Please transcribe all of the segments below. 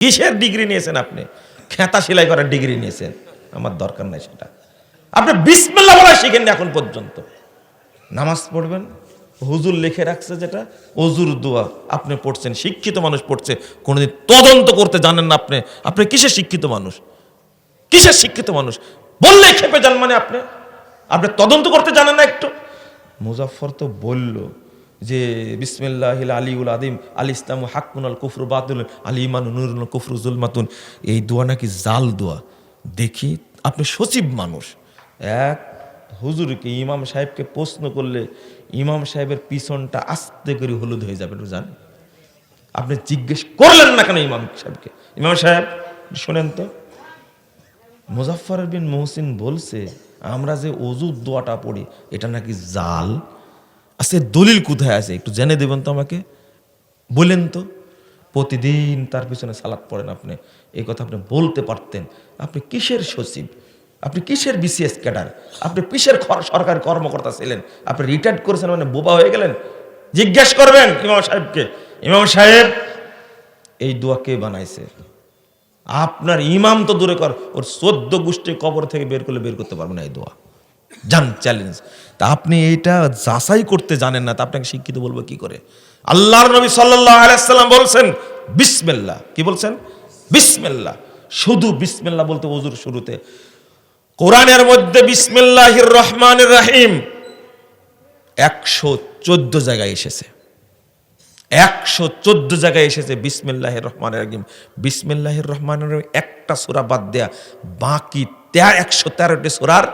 কিসের ডিগ্রি নিয়েছেন আপনি? খেতা সেলাই করার ডিগ্রি নিয়েছেন। আমার দরকার নাই সেটা। আপনি বিসমিল্লা বলা শিখেননি এখন পর্যন্ত। নামাজ পড়বেন, হুজুর লিখে রাখছে যেটা, অজুর দোয়া আপনি পড়ছেন, শিক্ষিত মানুষ পড়ছে, কোনোদিন তদন্ত করতে জানেন না আপনি। আপনি কিসের শিক্ষিত মানুষ? কিসের শিক্ষিত মানুষ? বললে খেপে যান মানে আপনি? আপনি তদন্ত করতে জানেন না একটু? মুজাফর তো বলল যে বিসমিল্লাহ আলিউল আদিম আলী ইসলাম হাকুন আল কুফরু বাতুল আলী ইমান নুরুল কুফরু জুলমাতুন। এই দোয়া নাকি জাল দোয়া। দেখি, আপনি সচিব মানুষ। এক, হুজুরকে, ইমাম সাহেবকে প্রশ্ন করলে ইমাম সাহেবের পিছনটা আস্তে করে হলুদ হয়ে যাবে জানেন আপনি জিজ্ঞেস করলেন না কেন ইমাম সাহেবকে? ইমাম সাহেব, শোনেন তো। মুজাফর বিন মহসিন বলছে, আমরা যে অজুর দোয়াটা পড়ি, এটা নাকি জাল? আচ্ছা দলিল কোথায় আছে? একটু জেনে দেবেন তো আমাকে। বলেন তো। প্রতিদিন তার পিছনে সালাদ পড়েন আপনি। এই কথা আপনি বলতে পারতেন। আপনি কিসের সচিব? আপনি কিসের বিসিএস ক্যাডার? আপনি কিসের সরকারি কর্মকর্তা ছিলেন? আপনি রিটায়ার্ড করেছেন মানে বোবা হয়ে গেলেন? জিজ্ঞেস করবেন ইমাম সাহেবকে। ইমাম সাহেব, এই দোয়া কে বানাইছে? আপনার ইমাম তো দূরে কর। ওর চোদ্দ গোষ্ঠী কবর থেকে বের করলে বের করতে পারবে না এই দোয়া। জান চ্যালেঞ্জ তা আপনি এইটা যাচাই করতে জানেন না, তা আপনাকে শিক্ষিত বলব কি করে? আল্লাহর নবী আলাইসাল্লাম বলছেন, বিসমিল্লাহ। কি বলছেন? বিসমিল্লাহ। শুধু বিসমিল্লাহ বলতে ওজুর শুরুতে। কোরআনের মধ্যে বিসমিল্লাহির রহমানির রাহিম একশো চোদ্দ জায়গায় এসেছে। একশো চোদ্দ জায়গায় এসেছে বিসমিল্লাহ রহমান রাহিম। বিসমিল্লাহ রহমান রহিম একটা সুরা বাদ দেয়া, বাকি তেরো একশো তেরোটি সুরার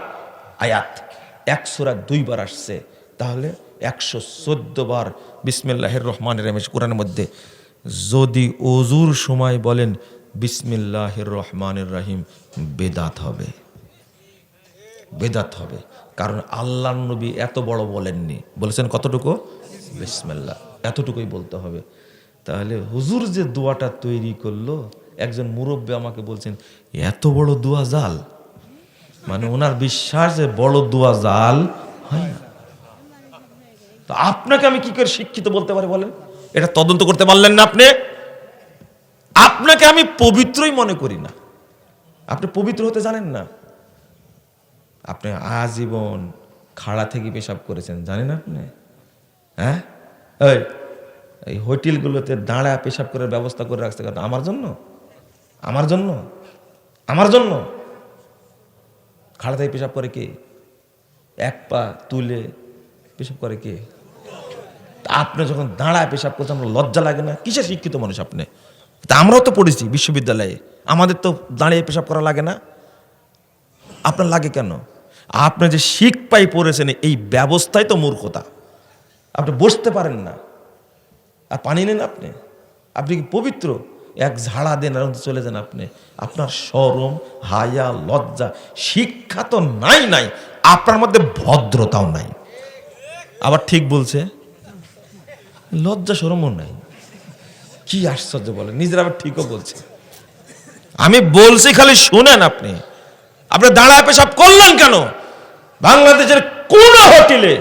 আয়াত। এক সুরা দুইবার আসছে। তাহলে একশো চোদ্দ বার বিসমিল্লাহ রহমান রহিম কোরআনের মধ্যে, যদি অজুর সময় বলেন বিসমিল্লাহ রহমানের রাহিম, বেদাত হবে। বেদাত হবে। কারণ আল্লাহ নবী এত বড় বলেননি। বলেছেন কতটুকু? বিসমিল্লাহ এতটুকুই বলতে হবে। তাহলে হুজুর যে দোয়াটা তৈরি করল, একজন মুরব্বী আমাকে বলছেন, এত বড় দোয়া জাল মানে ওনার বিশ্বাস যে বড় দোয়া জাল, হয় না? তো আপনাকে আমি কি করে শিক্ষিত বলতে পারি বলেন? এটা তদন্ত করতে পারলেন না আপনি? আপনাকে আমি পবিত্রই মনে করি না। আপনি পবিত্র হতে জানেন না। আপনি আজীবন খাড়া থেকে পেশাব করেছেন, জানেন আপনি? হ্যাঁ? এই এই হোটেলগুলোতে দাঁড়া পেশাব করার ব্যবস্থা করে কেন? আমার জন্য? আমার জন্য? আমার জন্য? খাড়া থেকে পেশাব করে কে? এক পা তুলে পেশাব করে কে? আপনি যখন দাঁড়ায় পেশাব করছেন আমরা লজ্জা লাগে না? কিসের শিক্ষিত মানুষ আপনি? তা আমরাও তো পড়েছি বিশ্ববিদ্যালয়ে। আমাদের তো দাঁড়িয়ে পেশাব করা লাগে না। আপনার লাগে কেন? আপনি যে শিখ পাই পড়েছেন, এই ব্যবস্থাই তো মূর্খতা। আপনি বসতে পারেন না। আর পানি নেন আপনি? আপনি কি পবিত্র? এক ঝাড়া দেন আর চলে যান আপনি। আপনার সরম, হায়া, লজ্জা, শিক্ষা তো নাই নাই, আপনার মধ্যে ভদ্রতাও নাই। আবার ঠিক বলছে, লজ্জা সরমও নাই। কি আশ্চর্য বলে নিজের আবার ঠিকও বলছে। আমি বলছি খালি শুনেন আপনি। আপনি দাঁড়ায় পেশাব করলেন কেন? বাংলাদেশের কোন হোটেলে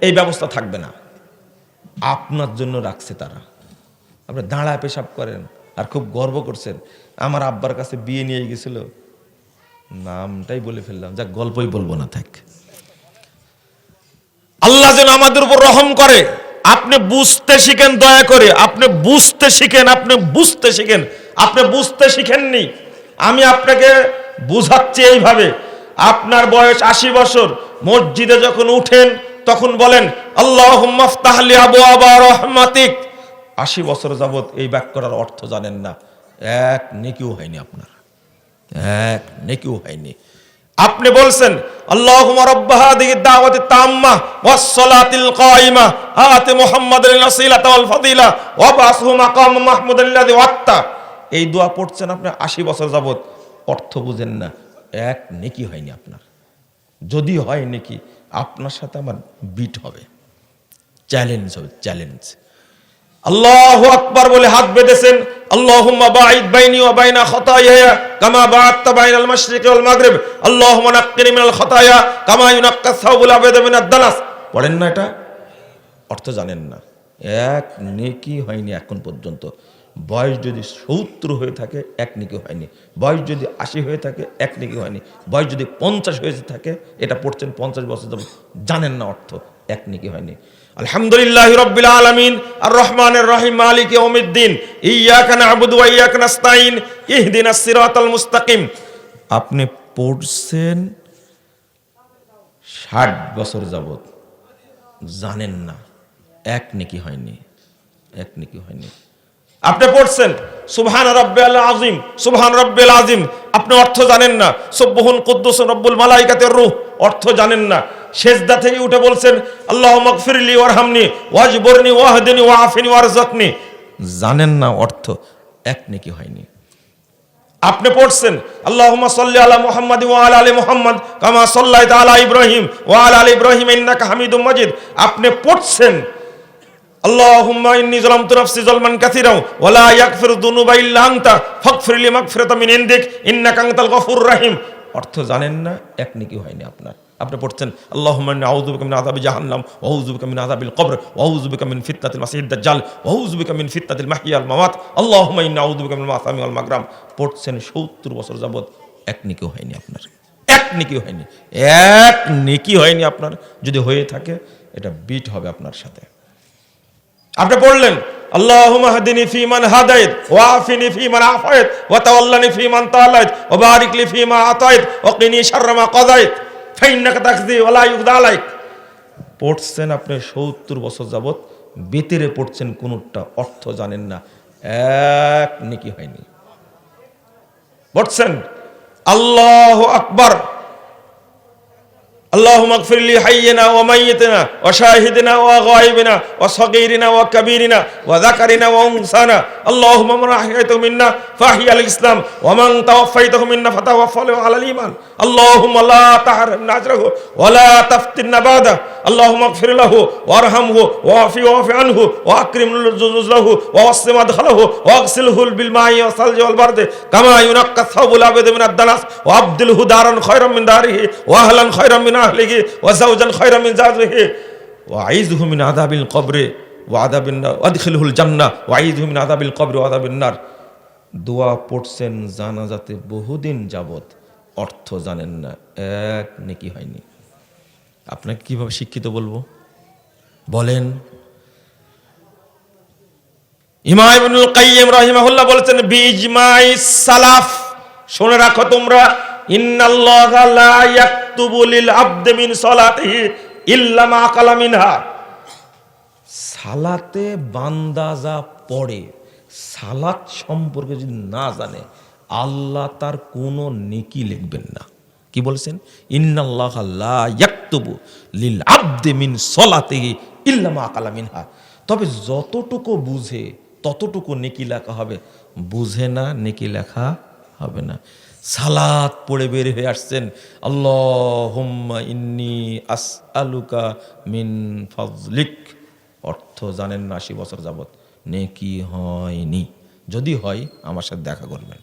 এই ব্যবস্থা থাকবে না। আপনার জন্য রাখছে তারা। আপনি দাঁড়ায় পেশাব করেন। আর খুব গর্ব করছেন। আমার আব্বার কাছে বিয়ে নিয়ে গেছিল। নামটাই বলে ফেললাম। যা গল্পই বলব না, থাক। আল্লাহ যেন আমাদের উপর রহম করে। আপনি বুঝতে শিখেন, দয়া করে। আপনি বুঝতে শিখেন, আপনি বুঝতে শিখেন। আপনি বুঝতে শিখেননি। আমি আপনাকে বুঝাচ্ছি এইভাবে। আপনার বয়স আশি বছর। মসজিদে যখন উঠেন, তখন বলেন আল্লাহ আবু আবা রহমাতিক। আশি বছর যাবৎ এই বাক্যটার অর্থ জানেন না। এক নেকিও হয়নি আপনার। এক নেকিও হয়নি। আপনি বলছেন, আল্লাহুম্মা তাম্মা ওয়াত্তা। এই দোয়া পড়ছেন আপনি 80 বছর যাবত অর্থ বুঝেন না। এক নেকি হয়নি আপনার। যদি হয় নেকি, আপনার সাথে আমার বিট হবে। চ্যালেঞ্জ হবে চ্যালেঞ্জ আল্লাহু আকবার বলে হাত বেঁধেছেন পড়েন না এটা? অর্থ জানেন না। এক নেকি হয়নি এখন পর্যন্ত। বয়স যদি সত্তর হয়ে থাকে, এক নিকি হয়নি। বয়স যদি আশি হয়ে থাকে, এক নিকি হয়নি। বয়স যদি পঞ্চাশ হয়ে থাকে, এটা পড়ছেন পঞ্চাশ বছর জানেন না অর্থ, এক নিকি হয়নি। আলহামদুলিল্লাহ রব্বিল আলামিন আর রহমানের রহিম, মালিক ইয়াউমিদ্দিন। ইয়াকা ওয়া ইয়াকা নাস্তাইন ইহদিনাস সিরাতাল মুস্তাকিম। আপনি পড়ছেন ষাট বছর যাবত জানেন না, এক নেকি হয়নি, এক নেকি হয়নি। আপনি পড়ছেন, সুবহান রব্বিল আজিম সুবহান রব্বিল আজিম আপনি অর্থ জানেন না সুবহুন কুদ্দুস রব্বুল মালাইকাতের রূহ, অর্থ জানেন না। সেজদা থেকে উঠে বলছেন আল্লাহ মগফিরলি ওয়ারহামনি, ওয়াজবরনি, ওয়াহদিনি, ওয়াআফিনি, ওয়ারযাকনি। জানেন না অর্থ, এক নেকি হয়নি। আপনি পড়ছেন, আল্লাহুম্মা সাল্লি আলা মুহাম্মাদ ওয়া আলা আলি মুহাম্মাদ, কামা সাল্লাইতা আলা ইব্রাহিম ওয়া আলা আলি ইব্রাহিম, ইন্নাকা হামিদুম মাজিদ। আপনি পড়ছেন, আল্লাহুম্মা ইন্নী যালামতু নাফসি যালমান কাসীরা ওয়া লা ইয়াগফিরু যুনুবা ইল্লা আনতা ফাগফির লি মাগফিরাতাম মিন ইনদিক, ইন্নাকা আনতাল গফুর রাহিম। অর্থ জানেন না, এক নেকি হয়নি আপনার। আপনি পড়ছেন, আল্লাহুম্মা ইন্নী আউযু বিকা মিন আযাবি জাহান্নাম, ওয়া আউযু মিন আযাবিল কবর, ওয়া আউযু বিকা মিন ফিতনাতিল মাসিহিদ দাজ্জাল, ওয়া আউযু বিকা মিন ফিতনাতিল ওয়াল মামাত আউযু বিকা মাসামি ওয়াল মাগরাম। পড়ছেন 70 বছর যাবত এক নেকিও হয়নি আপনার, এক নেকি হয়নি, এক নেকি হয়নি আপনার। যদি হয়ে থাকে, এটা বিট হবে আপনার সাথে। আপনি পড়লেন, আল্লাহুম্মা হাদিনি ফিমান হাদাইত, ওয়া আফিনি ফিমান আফাইত, ওয়া তাওয়াল্লানি ফিমান তাওয়াল্লাইত ওয়া বারিক লি ফিমা আতাইত, ওয়া পড়ছেন আপনি 70 বছর যাবৎ বেতেরে পড়ছেন কোনটা অর্থ জানেন না। এক নেকি হয়নি। পড়ছেন, আল্লাহ আকবার। اللهم اغفر لي حينا وميتنا وشاهدنا وغائبنا وصغيرنا وكبيرنا وذكرنا وانثانا اللهم من احييته منا فاحيا الاسلام ومن توفيته منا فتوفه على الايمان اللهم لا تحرمنا اجره ولا تفتنا بعده اللهم اغفر له وارحمه واعف واعف عنه واكرم نزله ووسع مدخله واغسله بالماء والثلج والبرد كما ينقى الثوب الابيض من الدنس وابدله دارا خيرا من داره واهلا خيرا من জানাজাতে বহুদিন যাবত অর্থ জানেন না। এক নেকি হয়নি। আপনাকে কীভাবে শিক্ষিত বলব? বলেন। ইমাইবুল কাইম রাহিমাহুল্লাহ বলেছেন বিজমাই সালাফ। শুনে রাখো তোমরা ইন্নাল্লাহা লা ইয়াকতুবু লিল আবদি মিন সালাতিহি ইল্লা মা সালাতে বান্দা যা পড়ে, সালাত সম্পর্কে যদি না জানে, আল্লাহ তার কোনো নেকি লিখবেন না। কি বলেছেন? ইন্নাল্লাহ লা ইয়াকতুবু লিল আবদি মিন সলাতিহি ইল্লা মা তবে যতটুকু বুঝে, ততটুকু নেকি লেখা হবে, বুঝে না, নেকি লেখা হবে না। সালাত পড়ে বের হয়ে আসছেন। আল্লাহ ইন্নি আসআলুকা মিন ফাজলিক। অর্থ জানেন না আশি বছর যাবত নেকি হয়নি। যদি হয়, আমার সাথে দেখা করবেন।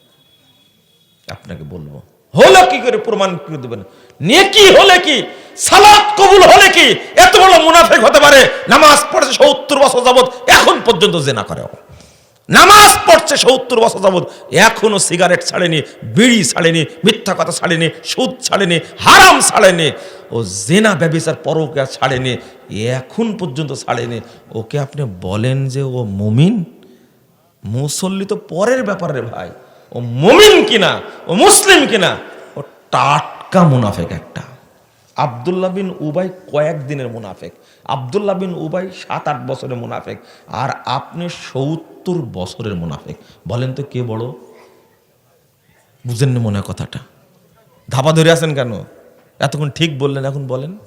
আপনাকে বলব। হলো কি করে প্রমাণ করে দেবেন? নেকি হলে কি? সালাত কবুল হলে কি? এত বড় মুনাফেক হতে পারে। নামাজ পড়েছে সত্তর বছর যাবত এখন পর্যন্ত জেনা করে। নামাজ পড়ছে সত্তর বছর যাবৎ, এখনও সিগারেট ছাড়েনি, বিড়ি ছাড়েনি, মিথ্যা কথা ছাড়েনি, সুদ ছাড়েনি, হারাম ছাড়েনি, ও জেনা ব্যবসার পরকে ছাড়েনি, এখন পর্যন্ত ছাড়েনি। ওকে আপনি বলেন যে ও মুমিন? মুসল্লি তো পরের ব্যাপারে ভাই। ও মুমিন কিনা? ও মুসলিম কিনা? ও টাটকা মুনাফেক একটা। আবদুল্লাহ বিন উবাই কয়েকদিনের মুনাফেক। আবদুল্লাহ বিন উবাই সাত আট বছরের মুনাফেক। আর আপনি সত্তর বছরের মুনাফেক। বলেন তো কে বড়? বুঝেননি মনে কথাটা। ধাপা ধরে আছেন কেন? এতক্ষণ ঠিক বললেন, এখন বলেন।